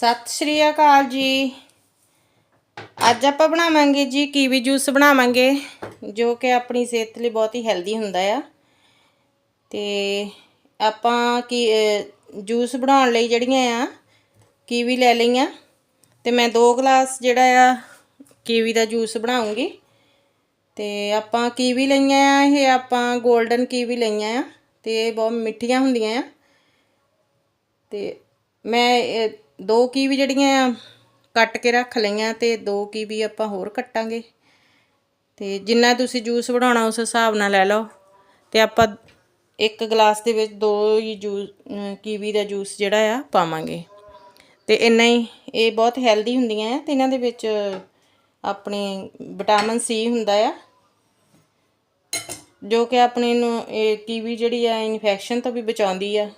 ਸਤਿ ਸ਼੍ਰੀ ਅਕਾਲ ਜੀ। ਅੱਜ ਆਪਾਂ ਬਣਾਵਾਂਗੇ ਜੀ ਕੀਵੀ ਜੂਸ ਬਣਾਵਾਂਗੇ, ਜੋ ਕਿ ਆਪਣੀ ਸਿਹਤ ਲਈ ਬਹੁਤ ਹੀ ਹੈਲਦੀ ਹੁੰਦਾ ਆ। ਤੇ ਆਪਾਂ ਕੀ ਜੂਸ ਬਣਾਉਣ ਲਈ ਜਿਹੜੀਆਂ ਆ, ਕੀਵੀ ਲੈ ਲਈਆਂ। ਤੇ ਮੈਂ 2 ਗਲਾਸ ਜਿਹੜਾ ਆ, ਕੀਵੀ ਦਾ ਜੂਸ ਬਣਾਉਂਗੀ। ਤੇ ਆਪਾਂ ਕੀਵੀ ਲਈਆਂ ਆ, ਇਹ ਆਪਾਂ 골ਡਨ ਕੀਵੀ ਲਈਆਂ ਆ, ਤੇ ਬਹੁਤ ਮਿੱਠੀਆਂ ਹੁੰਦੀਆਂ ਆ। ਤੇ ਮੈਂ ਇਹ ਦੋ ਕੀਵੀ ਜਿਹੜੀਆਂ ਆ, ਕੱਟ ਕੇ ਰੱਖ ਲਈਆਂ ਤੇ ਦੋ ਕੀਵੀ ਆਪਾਂ ਹੋਰ ਕੱਟਾਂਗੇ। ਤੇ ਜਿੰਨਾ ਤੁਸੀਂ ਜੂਸ ਬਣਾਉਣਾ ਉਸ ਹਿਸਾਬ ਨਾਲ ਲੈ ਲਓ। ਤੇ ਆਪਾਂ ਇੱਕ ਗਲਾਸ ਦੇ ਵਿੱਚ ਦੋ ਹੀ ਜੂਸ ਕੀਵੀ ਦਾ ਜੂਸ ਜਿਹੜਾ ਆ ਪਾਵਾਂਗੇ। ਤੇ ਇੰਨਾ ਹੀ, ਇਹ ਬਹੁਤ ਹੈਲਦੀ ਹੁੰਦੀਆਂ ਆ ਤੇ ਇਹਨਾਂ ਦੇ ਵਿੱਚ ਆਪਣੇ ਵਿਟਾਮਿਨ ਸੀ ਹੁੰਦਾ ਆ, ਜੋ ਕਿ ਆਪਣੇ ਨੂੰ ਇਹ ਕੀਵੀ ਜਿਹੜੀ ਆ ਇਨਫੈਕਸ਼ਨ ਤੋਂ ਵੀ ਬਚਾਉਂਦੀ ਆ।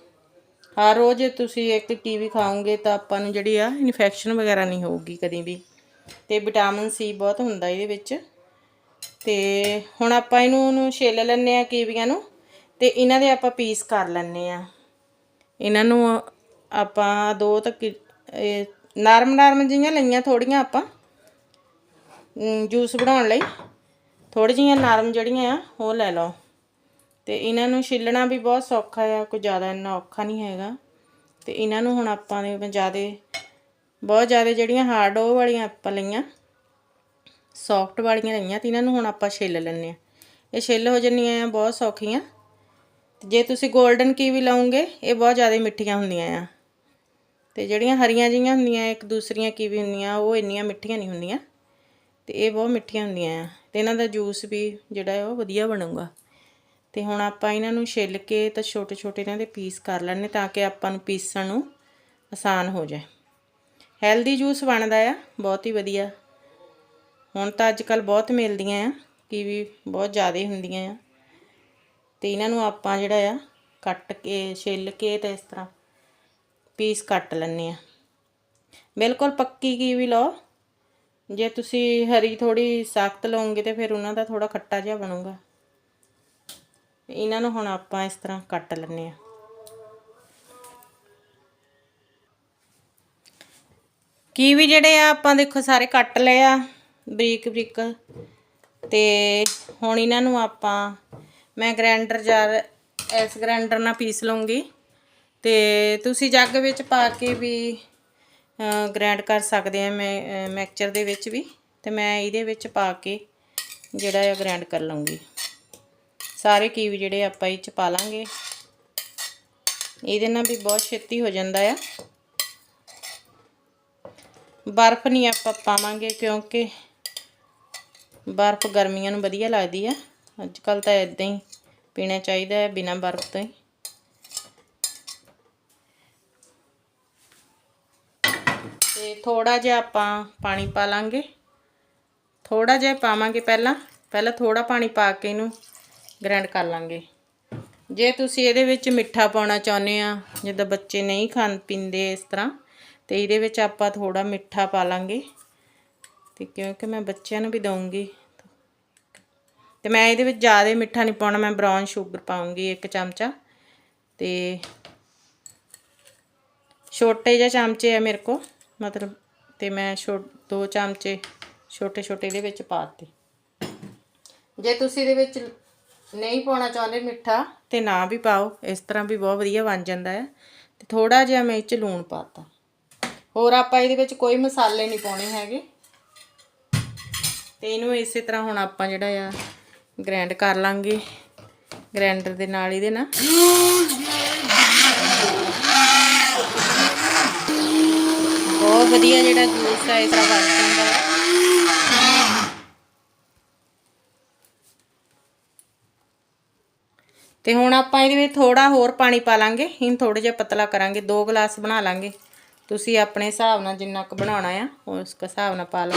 ਹਰ ਰੋਜ਼ ਤੁਸੀਂ ਇੱਕ ਕੀਵੀ ਖਾਓਗੇ ਤਾਂ ਆਪਾਂ ਨੂੰ ਜਿਹੜੀ ਆ ਇਨਫੈਕਸ਼ਨ ਵਗੈਰਾ ਨਹੀਂ ਹੋਊਗੀ ਕਦੀ ਵੀ। ਤੇ ਵਿਟਾਮਿਨ ਸੀ ਬਹੁਤ ਹੁੰਦਾ ਇਹਦੇ ਵਿੱਚ। ਤੇ ਹੁਣ ਆਪਾਂ ਇਹਨੂੰ ਨੂੰ ਛਿੱਲ ਲੈਣੇ ਆ ਕੀਵੀਆਂ ਨੂੰ ਤੇ ਇਹਨਾਂ ਦੇ ਆਪਾਂ ਪੀਸ ਕਰ ਲੈਣੇ ਆ ਇਹਨਾਂ ਨੂੰ ਆਪਾਂ ਦੋ ਤੱਕ ਨਰਮ ਨਰਮ ਜਿਹੀਆਂ ਲਈਆਂ ਥੋੜੀਆਂ ਆਪਾਂ ਜੂਸ ਬਣਾਉਣ ਲਈ। ਥੋੜੀ ਜਿਹੀਆਂ ਨਰਮ ਜਿਹੜੀਆਂ ਆ, ਉਹ ਲੈ ਲਓ। ਤੇ ਇਹਨਾਂ ਨੂੰ ਛਿੱਲਣਾ ਵੀ ਬਹੁਤ ਸੌਖਾ ਆ, ਕੋਈ ਜ਼ਿਆਦਾ ਇੰਨਾ ਔਖਾ ਨਹੀਂ ਹੈਗਾ। ਤੇ ਇਹਨਾਂ ਨੂੰ ਹੁਣ ਆਪਾਂ ਨੇ ਜ਼ਿਆਦਾ, ਬਹੁਤ ਜ਼ਿਆਦਾ ਜਿਹੜੀਆਂ ਹਾਰਡ ਉਹ ਵਾਲੀਆਂ ਆਪਾਂ ਲਈਆਂ ਸੌਫਟ ਵਾਲੀਆਂ ਲਈਆਂ ਤੇ ਇਹਨਾਂ ਨੂੰ ਹੁਣ ਆਪਾਂ ਛਿੱਲ ਲੈਣੇ ਆ ਇਹ ਛਿੱਲ ਹੋ ਜੰਨੀਆਂ ਆ, ਬਹੁਤ ਸੌਖੀਆਂ। ਤੇ ਜੇ ਤੁਸੀਂ 골ਡਨ ਕੀਵੀ ਲਾਉਂਗੇ, ਇਹ ਬਹੁਤ ਜ਼ਿਆਦਾ ਮਿੱਠੀਆਂ ਹੁੰਦੀਆਂ ਆ। ਤੇ ਜਿਹੜੀਆਂ ਹਰੀਆਂ ਜੀਆਂ ਹੁੰਦੀਆਂ, ਇੱਕ ਦੂਸਰੀਆਂ ਕੀਵੀ ਹੁੰਦੀਆਂ, ਉਹ ਇੰਨੀਆਂ ਮਿੱਠੀਆਂ ਨਹੀਂ ਹੁੰਦੀਆਂ। ਤੇ ਇਹ ਬਹੁਤ ਮਿੱਠੀਆਂ ਹੁੰਦੀਆਂ ਆ। ਤੇ ਇਹਨਾਂ ਦਾ ਜੂਸ ਵੀ ਜਿਹੜਾ ਹੈ ਉਹ ਵਧੀਆ ਬਣੂਗਾ। ਤੇ ਹੁਣ ਆਪਾਂ ਇਹਨਾਂ ਨੂੰ ਛਿੱਲ ਕੇ ਤਾਂ ਛੋਟੇ ਛੋਟੇ ਇਹਨਾਂ ਦੇ ਪੀਸ ਕਰ ਲੈਣੇ ਤਾਂ ਕਿ ਆਪਾਂ ਨੂੰ ਪੀਸਣ ਨੂੰ ਆਸਾਨ ਹੋ ਜਾਏ। ਹੈਲਦੀ ਜੂਸ ਬਣਦਾ ਆ, ਬਹੁਤ ਹੀ ਵਧੀਆ। ਹੁਣ ਤਾਂ ਅੱਜ ਕੱਲ ਬਹੁਤ ਮਿਲਦੀਆਂ ਆ, ਕੀਵੀ ਬਹੁਤ ਜ਼ਿਆਦਾ ਹੁੰਦੀਆਂ ਆ। ਤੇ ਇਹਨਾਂ ਨੂੰ ਆਪਾਂ ਜਿਹੜਾ ਆ, ਕੱਟ ਕੇ, ਛਿੱਲ ਕੇ ਤੇ ਇਸ ਤਰ੍ਹਾਂ ਪੀਸ ਕੱਟ ਲੈਣੇ ਆ। ਬਿਲਕੁਲ ਪੱਕੀ ਕੀਵੀ ਲਓ। ਜੇ ਤੁਸੀਂ ਹਰੀ ਥੋੜੀ ਸਖਤ ਲਓਗੇ ਤੇ ਫਿਰ ਉਹਨਾਂ ਦਾ ਥੋੜਾ ਖੱਟਾ ਜਿਹਾ ਬਣੂਗਾ। ਇਹਨਾਂ ਨੂੰ ਹੁਣ ਆਪਾਂ ਇਸ ਤਰ੍ਹਾਂ ਕੱਟ ਲੈਣੇ ਆ ਕੀਵੀ ਜਿਹੜੇ ਆ, ਆਪਾਂ ਦੇਖੋ ਸਾਰੇ ਕੱਟ ਲਏ ਆ, ਬਰੀਕ ਬਰੀਕ। ਤੇ ਹੁਣ ਇਹਨਾਂ ਨੂੰ ਆਪਾਂ ਮੈਂ ਗ੍ਰਾਈਂਡਰ ਜਾਰ ਇਸ ਗ੍ਰਾਈਂਡਰ ਨਾਲ ਪੀਸ ਲਵਾਂਗੀ ਤੇ ਤੁਸੀਂ ਜੱਗ ਵਿੱਚ ਪਾ ਕੇ ਵੀ ਗ੍ਰਾਈਂਡ ਕਰ ਸਕਦੇ ਆ ਮੈਂ ਮਿਕਸਚਰ ਦੇ ਵਿੱਚ ਵੀ। ਤੇ ਮੈਂ ਇਹਦੇ ਵਿੱਚ ਪਾ ਕੇ ਜਿਹੜਾ ਆ ਗ੍ਰਾਈਂਡ ਕਰ ਲਵਾਂਗੀ ਸਾਰੇ ਕੀਵੀ ਜਿਹੜੇ ਆਪਾਂ ਇਹ ਚ ਪਾ ਲਾਂਗੇ। ਇਹਦੇ ਨਾਲ ਵੀ ਬਹੁਤ ਛੇਤੀ ਹੋ ਜਾਂਦਾ ਆ। ਬਰਫ਼ ਨਹੀਂ ਆਪਾਂ ਪਾਵਾਂਗੇ ਕਿਉਂਕਿ ਬਰਫ਼ ਗਰਮੀਆਂ ਨੂੰ ਵਧੀਆ ਲੱਗਦੀ ਆ। ਅੱਜ ਕੱਲ ਤਾਂ ਇਦਾਂ ਹੀ ਪੀਣਾ ਚਾਹੀਦਾ ਹੈ ਬਿਨਾਂ ਬਰਫ਼ ਤੋਂ ਹੀ। ਤੇ ਥੋੜਾ ਜਿਹਾ ਆਪਾਂ ਪਾਣੀ ਪਾ ਲਾਂਗੇ। ਥੋੜਾ ਜਿਹਾ ਪਾਵਾਂਗੇ ਪਹਿਲਾਂ। ਪਹਿਲਾਂ ਥੋੜਾ ਪਾਣੀ ਪਾ ਕੇ ਇਹਨੂੰ ਗ੍ਰਾਈਂਡ ਕਰ ਲਾਂਗੇ। ਜੇ ਤੁਸੀਂ ਇਹਦੇ ਵਿੱਚ ਮਿੱਠਾ ਪਾਉਣਾ ਚਾਹੁੰਦੇ ਆ, ਜਿੱਦਾਂ ਬੱਚੇ ਨਹੀਂ ਖਾਣ ਪੀਂਦੇ ਇਸ ਤਰ੍ਹਾਂ, ਤੇ ਇਹਦੇ ਵਿੱਚ ਆਪਾਂ ਥੋੜਾ ਮਿੱਠਾ ਪਾ ਲਾਂਗੇ। ਤੇ ਕਿਉਂਕਿ ਮੈਂ ਬੱਚਿਆਂ ਨੂੰ ਵੀ ਦਊਂਗੀ। ਤੇ ਮੈਂ ਇਹਦੇ ਵਿੱਚ ਜ਼ਿਆਦਾ ਮਿੱਠਾ ਨਹੀਂ ਪਾਉਣਾ, ਮੈਂ ਬਰਾਊਨ ਸ਼ੂਗਰ ਪਾਉਂਗੀ ਇੱਕ ਚਮਚਾ। ਤੇ ਛੋਟੇ ਜਿਹੇ ਚਮਚੇ ਆ ਮੇਰੇ ਕੋ ਮਤਲਬ ਤੇ ਮੈਂ ਛੋ, ਦੋ ਚਮਚੇ ਛੋਟੇ ਛੋਟੇ ਇਹਦੇ ਵਿੱਚ ਪਾਤੇ ਜੇ ਤੁਸੀਂ ਇਹਦੇ ਵਿੱਚ ਨਹੀਂ ਪਾਉਣਾ ਚਾਹੁੰਦੇ ਮਿੱਠਾ। ਤੇ ਨਾ ਵੀ ਪਾਓ, ਇਸ ਤਰ੍ਹਾਂ ਵੀ ਬਹੁਤ ਵਧੀਆ ਬਣ ਜਾਂਦਾ ਹੈ। ਤੇ ਥੋੜਾ ਜਿਹਾ ਮੈਂ ਇਹ ਚ ਲੂਣ ਪਾਤਾ। ਹੋਰ ਆਪਾਂ ਇਹਦੇ ਵਿੱਚ ਕੋਈ ਮਸਾਲੇ ਨਹੀਂ ਪਾਉਣੇ ਹੈਗੇ। ਤੇ ਇਹਨੂੰ ਇਸੇ ਤਰ੍ਹਾਂ ਹੁਣ ਆਪਾਂ ਜਿਹੜਾ ਆ ਗ੍ਰਾਈਂਡ ਕਰ ਲਾਂਗੇ। ਗ੍ਰਾਈਂਡਰ ਦੇ ਨਾਲ ਇਹਦੇ ਨਾਲ। ਬਹੁਤ ਵਧੀਆ ਜਿਹੜਾ ਜੂਸ ਆ, ਇਸ ਤਰ੍ਹਾਂ ਬਣ ਜਾਂਦਾ ਤੇ ਹੁਣ ਆਪਾਂ ਇਹਦੇ ਵਿੱਚ ਥੋੜਾ ਹੋਰ ਪਾਣੀ ਪਾ ਲਾਂਗੇ। ਇਹਨੂੰ ਥੋੜਾ ਜਿਹਾ ਪਤਲਾ ਕਰਾਂਗੇ, ਦੋ ਗਲਾਸ ਬਣਾ ਲਾਂਗੇ। ਤੁਸੀਂ ਆਪਣੇ ਹਿਸਾਬ ਨਾਲ ਜਿੰਨਾ ਕੁ ਬਣਾਉਣਾ ਆ, ਉਸ ਹਿਸਾਬ ਨਾਲ ਪਾ ਲਓ।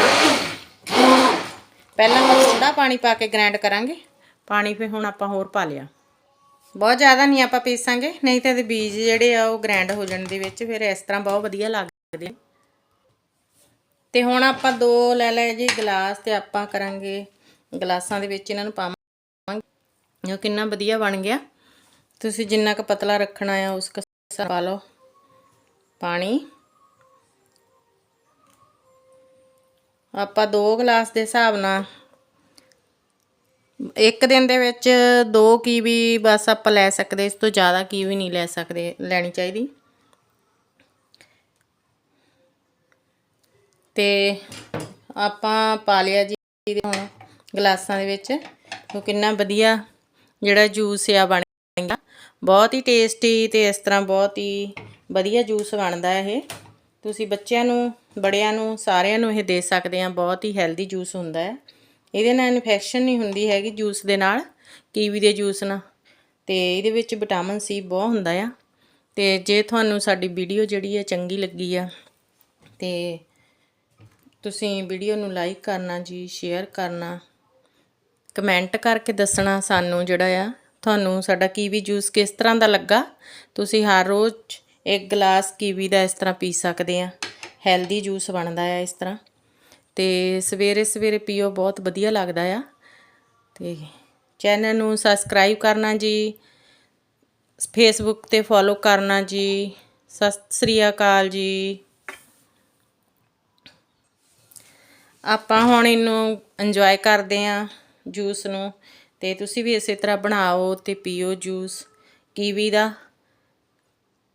ਪਹਿਲਾਂ ਆਪਾਂ ਥੋੜਾ ਪਾਣੀ ਪਾ ਕੇ ਗ੍ਰਾਈਂਡ ਕਰਾਂਗੇ। ਪਾਣੀ ਫਿਰ ਹੁਣ ਆਪਾਂ ਹੋਰ ਪਾ ਲਿਆ। ਬਹੁਤ ਜ਼ਿਆਦਾ ਨਹੀਂ ਆਪਾਂ ਪੀਸਾਂਗੇ, ਨਹੀਂ ਤਾਂ ਇਹਦੇ ਬੀਜ ਜਿਹੜੇ ਆ ਉਹ ਗ੍ਰਾਈਂਡ ਹੋ ਜਾਣ ਦੇ ਵਿੱਚ, ਫਿਰ ਇਸ ਤਰ੍ਹਾਂ ਬਹੁਤ ਵਧੀਆ ਲੱਗਦੇ। ਤੇ ਹੁਣ ਆਪਾਂ ਦੋ ਲੈ ਲਏ ਜੀ ਗਲਾਸ ਤੇ ਆਪਾਂ ਕਰਾਂਗੇ ਗਲਾਸਾਂ ਦੇ ਵਿੱਚ ਇਹਨਾਂ ਨੂੰ ਪਾਵਾਂਗੇ। ਜੋ ਕਿੰਨਾ ਵਧੀਆ ਬਣ ਗਿਆ। ਤੁਸੀਂ ਜਿੰਨਾ ਕੁ ਪਤਲਾ ਰੱਖਣਾ ਆ, ਉਸ ਹਿਸਾਬ ਪਾ ਲਓ। ਪਾਣੀ। ਆਪਾਂ 2 ਗਲਾਸ ਦੇ ਹਿਸਾਬ ਨਾਲ। ਇੱਕ ਦਿਨ ਦੇ ਵਿੱਚ ਦੋ ਕੀਵੀ ਬਸ ਆਪਾਂ ਲੈ ਸਕਦੇ, ਇਸ ਤੋਂ ਜ਼ਿਆਦਾ ਕੀਵੀ ਨਹੀਂ ਲੈ ਸਕਦੇ, ਲੈਣੀ ਚਾਹੀਦੀ। ਤੇ ਆਪਾਂ ਪਾ ਲਿਆ ਜੀ ਹੁਣ ਗਲਾਸਾਂ ਦੇ ਵਿੱਚ। ਉਹ ਕਿੰਨਾ ਵਧੀਆ ਜਿਹੜਾ ਜੂਸ ਆ ਬਣ ਗਿਆ ਬਹੁਤ ਹੀ ਟੇਸਟੀ ਤੇ ਇਸ ਤਰ੍ਹਾਂ ਬਹੁਤ ਹੀ ਵਧੀਆ ਜੂਸ ਬਣਦਾ ਇਹ। ਤੁਸੀਂ ਬੱਚਿਆਂ ਨੂੰ, ਬੜਿਆਂ ਨੂੰ, ਸਾਰਿਆਂ ਨੂੰ ਇਹ ਦੇ ਸਕਦੇ ਆ। ਬਹੁਤ ਹੀ ਹੈਲਦੀ ਜੂਸ ਹੁੰਦਾ ਹੈ। ਇਹਦੇ ਨਾਲ ਇਨਫੈਕਸ਼ਨ ਨਹੀਂ ਹੁੰਦੀ ਹੈਗੀ ਜੂਸ ਦੇ ਨਾਲ, ਕੀਵੀ ਦੇ ਜੂਸ ਨਾਲ। ਤੇ ਇਹਦੇ ਵਿੱਚ ਵਿਟਾਮਿਨ ਸੀ ਬਹੁਤ ਹੁੰਦਾ ਆ। ਤੇ ਜੇ ਤੁਹਾਨੂੰ ਸਾਡੀ ਵੀਡੀਓ ਜਿਹੜੀ ਹੈ ਚੰਗੀ ਲੱਗੀ ਆ, ਤੇ ਤੁਸੀਂ ਵੀਡੀਓ ਨੂੰ ਲਾਈਕ ਕਰਨਾ ਜੀ ਸ਼ੇਅਰ ਕਰਨਾ। ਕਮੈਂਟ ਕਰਕੇ ਦੱਸਣਾ ਸਾਨੂੰ ਜਿਹੜਾ ਆ, ਤੁਹਾਨੂੰ ਸਾਡਾ ਕੀਵੀ ਜੂਸ ਕਿਸ ਤਰ੍ਹਾਂ ਦਾ ਲੱਗਾ? ਤੁਸੀਂ ਹਰ ਰੋਜ਼ ਇੱਕ ਗਲਾਸ ਕੀਵੀ ਦਾ ਇਸ ਤਰ੍ਹਾਂ ਪੀ ਸਕਦੇ ਆ। ਹੈਲਦੀ ਜੂਸ ਬਣਦਾ ਆ ਇਸ ਤਰ੍ਹਾਂ। ਤੇ ਸਵੇਰੇ ਸਵੇਰੇ ਪੀਓ, ਬਹੁਤ ਵਧੀਆ ਲੱਗਦਾ ਆ। ਤੇ ਚੈਨਲ ਨੂੰ ਸਬਸਕ੍ਰਾਈਬ ਕਰਨਾ ਜੀ। ਫੇਸਬੁੱਕ ਤੇ ਫੋਲੋ ਕਰਨਾ ਜੀ। ਸਤਿ ਸ੍ਰੀ ਅਕਾਲ ਜੀ। ਆਪਾਂ ਹੁਣ ਇਹਨੂੰ ਇੰਜੋਏ ਕਰਦੇ ਆਂ। ਜੂਸ ਨੂੰ ਤੇ ਤੁਸੀਂ ਵੀ ਇਸੇ ਤਰ੍ਹਾਂ ਬਣਾਓ ਤੇ ਪੀਓ ਜੂਸ ਕੀਵੀ ਦਾ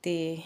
ਤੇ